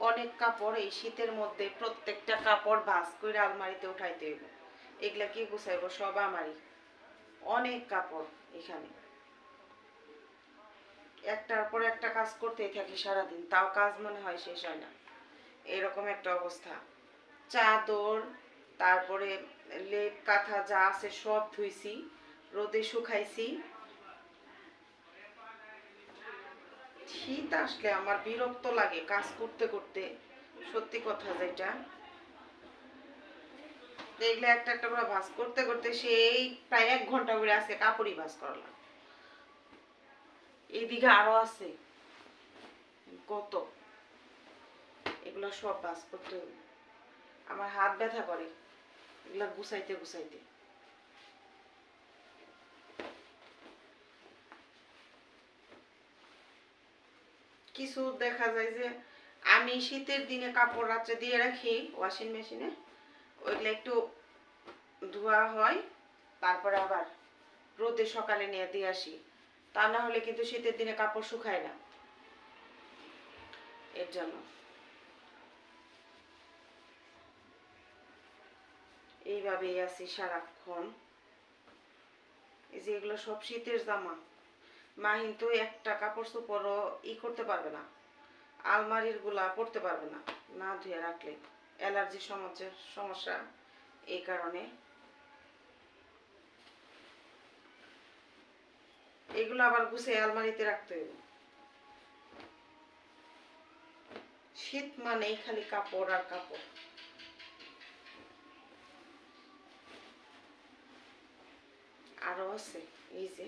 অনেক কাপড় এই শীতের মধ্যে প্রত্যেকটা কাপড় ভাস করে আলমারিতে উঠাইতে হইব। এগুলা কি গুছাইব? সব আমারই। অনেক কাপড় এখানে। একটার পর একটা কাজ করতেই থাকি সারাদিন, তাও কাজ মনে হয় শেষ হয় না। এরকম একটা অবস্থা। চাদর, তারপরে লেপ, কাঁথা যা আছে সব ধুইছি, রোদে শুকাইছি শীত আসলে আমার বিরক্ত লাগে কাজ করতে করতে। সত্যি কথা যেটা। দেখলে একটা একটা করে ভাজ করতে করতে সেই প্রায় এক ঘণ্টা করে আছে কাপড়ই ভাজ করলাম। এইদিকে আরও আছে। কত? এগুলো সব ভাজ করতে আমার হাত ব্যথা করে। এগুলা গুছাইতে গুছাইতে। কিছু দেখা যায় যে আমি শীতের দিনে কাপড় রাত্রে দিয়ে রাখি ওয়াশিং মেশিনে ওইগুলো একটু ধোয়া হয়, তারপরে আবার রোদে সকালে নিয়ে দিয়ে আসি। তা না হলে কিন্তু শীতের দিনে কাপড় শুকায় না। এর জন্য। এইভাবেই আছি সারাক্ষণ। এই যে এগুলো সব শীতের জামা। মা কিন্তু একটা কাপড় চোপড়ও ই করতে পারবে না। আলমারিরগুলা পড়তে পারবে না না ধুয়ে রাখলে। অ্যালার্জি সমস্যা সমস্যা এই কারণে। এগুলো আবার গুছিয়ে আলমারিতে রাখতে হবে শীত মানেই খালি কাপড় আর কাপড়। আরও আছে, এই যে।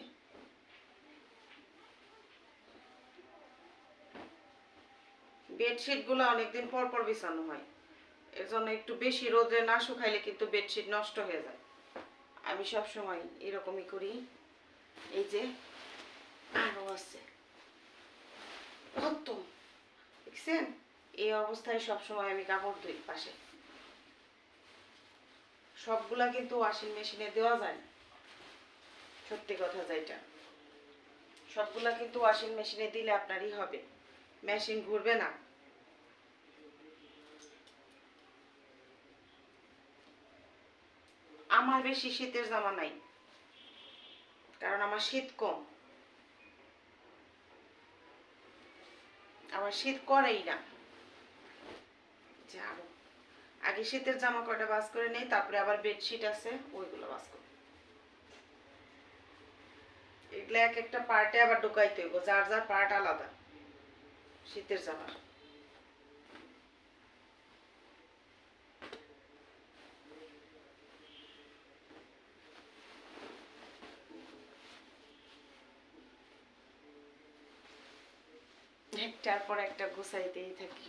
বেডশিটগুলো অনেকদিন পর পর বিছানো হয়। এর জন্য একটু বেশি রোদে না শুকাইলে কিন্তু বেডশিট নষ্ট হয়ে যায়। আমি সব সময় এরকমই করি। এই যে, আরও আছে। দেখছেন? এই অবস্থায় সব সময় আমি কাপড় ধুই পাশে। সবগুলা কিন্তু ওয়াশিং মেশিনে দেওয়া যায় না। সত্যি কথা যেটা। সবগুলা কিন্তু ওয়াশিং মেশিনে দিলে আপনারই হবে। মেশিন ঘুরবে না। আমার বেশি শীতের জামা নাই। কারণ আমার শীত কম। আমার শীত করেই না। যাব। আগে শীতের জামা কয়টা বাস করে নেই, তারপরে আবার বেডশিট আছে, ওইগুলো বাস করে। এগুলো এক একটা পার্টে আবার ঢুকাইতে হইব, যার যার পার্ট আলাদা, শীতের জামার। একটার পর একটা গুছাইতেই থাকি।